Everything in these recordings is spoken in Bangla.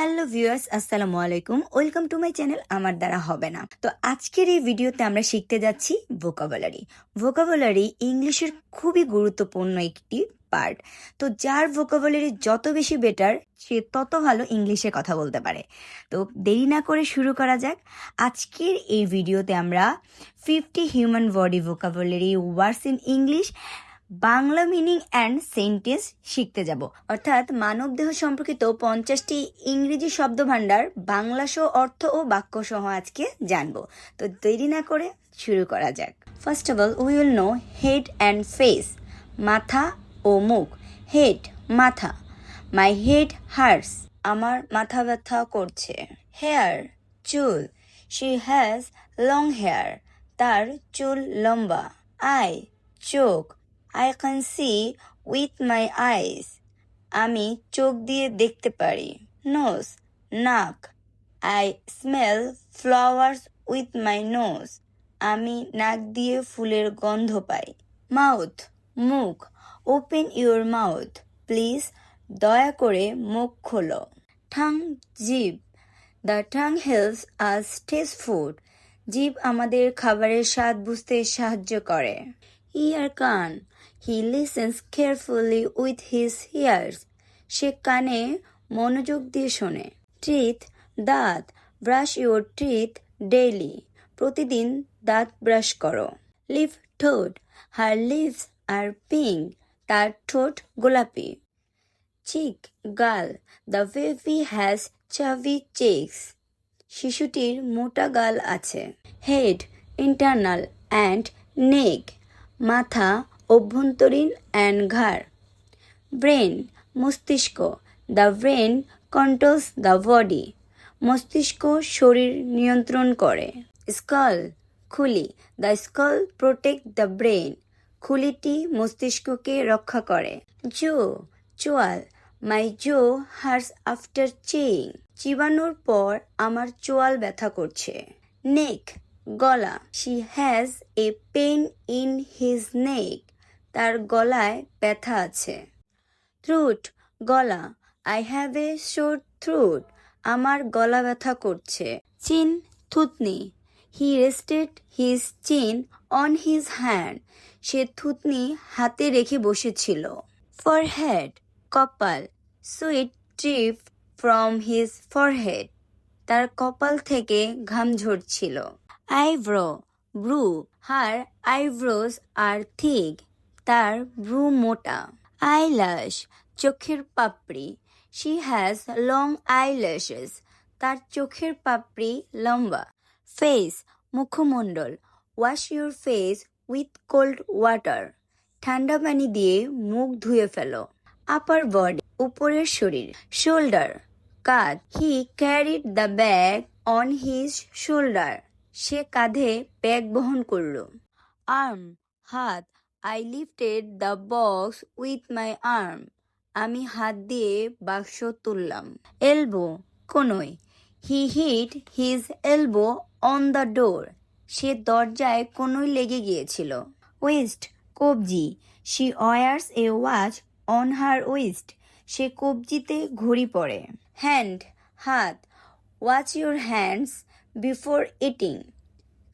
হ্যালো ভিউয়ার্স, আসসালামু আলাইকুম। ওয়েলকাম টু মাই চ্যানেল, আমার দ্বারা হবে না। তো আজকের এই ভিডিওতে আমরা শিখতে যাচ্ছি ভোকাবুলারি ভোকাবুলারি ইংলিশের খুবই গুরুত্বপূর্ণ একটি পার্ট তো যার ভোকাবুলারি যত বেশি বেটার সে তত ভালো ইংলিশে কথা বলতে পারে। তো দেরি না করে শুরু করা যাক। আজকের এই ভিডিওতে আমরা fifty human body vocabulary words in English Bangla meaning and sentence শিখতে যাব। অর্থাৎ মানবদেহ সম্পর্কিত পঞ্চাশটি ইংরেজি শব্দভাণ্ডার, বাংলা সহ অর্থ ও বাক্য সহ আজকে জানব। তো দেরি না করে শুরু করা যাক। First of all we will know head and face মাথা ও মুখ। হেড মাথা। মাই হেড হার্স আমার মাথা ব্যথা করছে। হেয়ার চুল। শি হ্যাজ লং হেয়ার তার চুল লম্বা। আই চোখ। I can see with my eyes আমি চোখ দিয়ে দেখতে পারি। নোজ নাক। I smell flowers with my nose আমি নাক দিয়ে ফুলের গন্ধ পাই। মাউথ মুখ। ওপেন ইউর মাউথ প্লিজ দয়া করে মুখ খোলো। ঠাং জিভ the tongue helps us taste food জিভ আমাদের খাবারের স্বাদ বুঝতে সাহায্য করে। ইয়ার কান he listens carefully with his ears সে কানে মনোযোগ দিয়ে শোনে। ট্রিথ দাঁত ব্রাশ ইউর ট্রিথ ডেইলি প্রতিদিন দাঁত ব্রাশ করো। লিভ ঠোঁট হার লিভস আর পিঙ্ক তার ঠোঁট গোলাপি। চিক গাল the baby has chubby cheeks শিশুটির মোটা গাল আছে। হেড ইন্টারনাল অ্যান্ড নেক মাথা, অভ্যন্তরীণ অ্যান্ড ঘাড়। ব্রেন, মস্তিষ্ক। The brain controls the body. মস্তিষ্ক শরীর নিয়ন্ত্রণ করে। স্কল, খুলি। The skull protect the brain. খুলিটি মস্তিষ্ককে রক্ষা করে। জো, চোয়াল। My jaw hurts after chewing. চিবানোর পর আমার চোয়াল ব্যথা করছে। নেক গলা। She has a pain in his neck তার গলায় ব্যথা আছে। থ্রুট গলা। আই হ্যাভ এ শোর থ্রুট আমার গলা ব্যথা করছে। চিন থুতনি। He rested his chin on his hand সে থুতনি হাতে রেখে বসেছিল। ফরহেড কপাল। Sweat drip from his forehead তার কপাল থেকে ঘাম ঝরছিল। Eyebrow brow, her eyebrows are thick তার ব্রু মোটা। আইল্যাশ, চোখের পাপড়ি শি হ্যাজ লং আইল্যাশেস তার চোখের পাপড়ি লম্বা। ফেস মুখমণ্ডল wash your face with cold water ঠান্ডা পানি দিয়ে মুখ ধুয়ে ফেলো। আপার বডি উপরের শরীর শোল্ডার কাঁধ he carried the bag on his shoulder সে কাঁধে ব্যাগ বহন করল। আর্ম, হাত I lifted the box with my arm আমি হাত দিয়ে বাক্স তুললাম। এলবো, কোনোই। He hit his elbow on the door সে দরজায় কোনোই লেগে গিয়েছিল। ওয়েস্ট কবজি। She wears a watch on her wrist সে কবজিতে ঘড়ি পড়ে হ্যান্ড হাত। Wash your hands before eating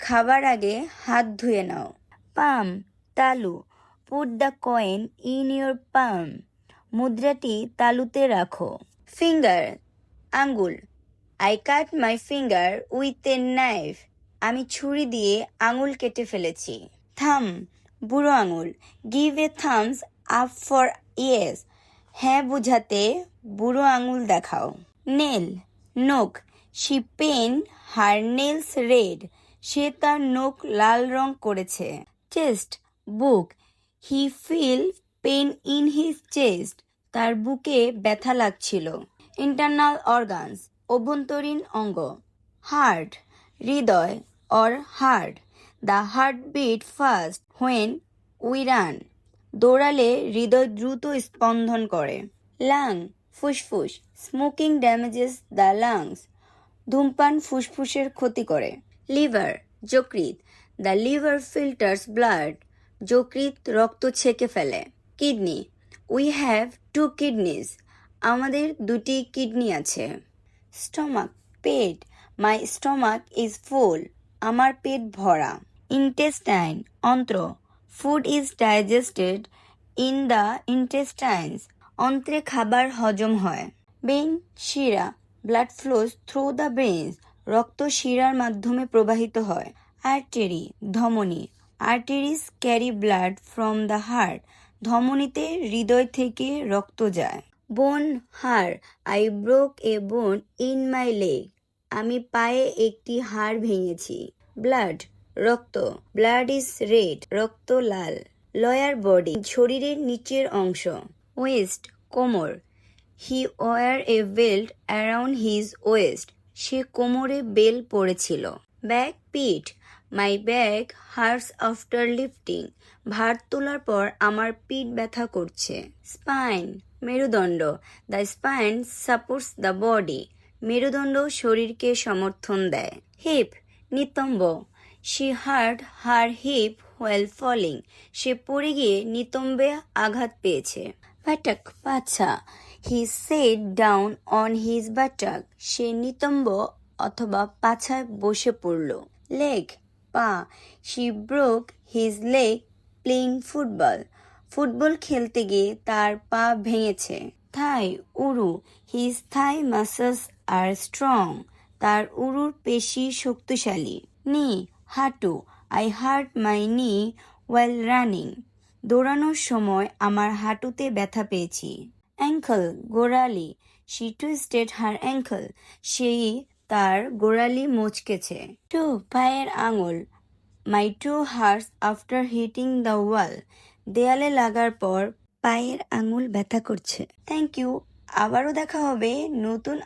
খাবার আগে হাত ধুয়ে নাও। পাম তালু put the coin in your palm মুদ্রাটি তালুতে রাখো। ফিঙ্গার আঙ্গুল I cut my finger with a knife আমি ছুরি দিয়ে আঙুল কেটে ফেলেছি। থাম বুড়ো আঙুল give a thumbs up for yes হ্যাঁ বুঝাতে বুড়ো আঙুল দেখাও। Nail নোক she paint her nails red সে তার নোক লাল রং করেছে। Chest book he feel pain in his chest তার বুকে ব্যথা লাগছিল। ইন্টারনাল অর্গানস অভ্যন্তরীণ অঙ্গ। Heart Hridoy or heart the heart beat fast when we run দৌড়ালে হৃদয় দ্রুত স্পন্দন করে। লাং ফুসফুস. স্মোকিং ড্যামেজেস দ্য লাংস ধূমপান ফুসফুসের ক্ষতি করে। লিভার, যকৃৎ। The liver filters blood. যকৃৎ রক্ত ছেঁকে ফেলে। Kidney. We have two kidneys. আমাদের দুটি কিডনি আছে। Stomach, pet. My stomach is full. আমার পেট ভরা। ইন্টেস্টাইন, অন্ত্র। Food is digested in the intestines. অন্ত্রে খাবার হজম হয়। বেন শিরা। Blood flows through the veins রক্ত শিরার মাধ্যমে প্রবাহিত হয়। আর্টেরি ধমনী। Arteries carry blood from the heart ধমনীতে হৃদয় থেকে রক্ত যায়। বোন হাড়। আই ব্রোক এ বোন ইন মাই লেগ আমি পায়ে একটি হাড় ভেঙেছি। ব্লাড রক্ত। ব্লাড ইজ রেড রক্ত লাল। লয়ার বডি শরীরের নিচের অংশ। ওয়েস্ট কোমর। He wore a belt around his waist সে কোমরে বেল পড়েছিল ব্যাক পিঠ my back hurts after lifting ভার তোলার পর আমার পিঠ ব্যথা করছে। স্পাইন মেরুদণ্ড। The spine supports the body মেরুদণ্ড শরীরকে সমর্থন দেয়। হিপ নিতম্ব। She hurt her hip while falling সে পড়ে গিয়ে নিতম্বে আঘাত পেয়েছে। Buttock Pasha he sat down on his buttock সে নিতম্ব অথবা পাছায় বসে পড়ল। লেগ পা। She broke his leg playing football football খেলতে গিয়ে তার পা ভেঙেছে। থাই উরু। His thigh muscles are strong তার উরুর পেশি শক্তিশালী। নি হাঁটু। আই হার্ট মাই নি ওয়েল রানিং দৌড়ানোর সময় আমার হাঁটুতে ব্যথা পেয়েছি। অ্যাঙ্কল গোড়ালি। শি টুইস্টেড হার অ্যাঙ্কল সেই তার গোড়ালি মচকেছে। টু পায়ের আঙুল। My toe hurts after hitting the wall দেয়ালে লাগার পর পায়ের আঙুল ব্যথা করছে। থ্যাংক ইউ আবারও দেখা হবে নতুন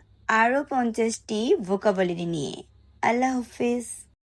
আরও পঞ্চাশটি ভোকাবুলারি নিয়ে। আল্লাহ হাফিজ।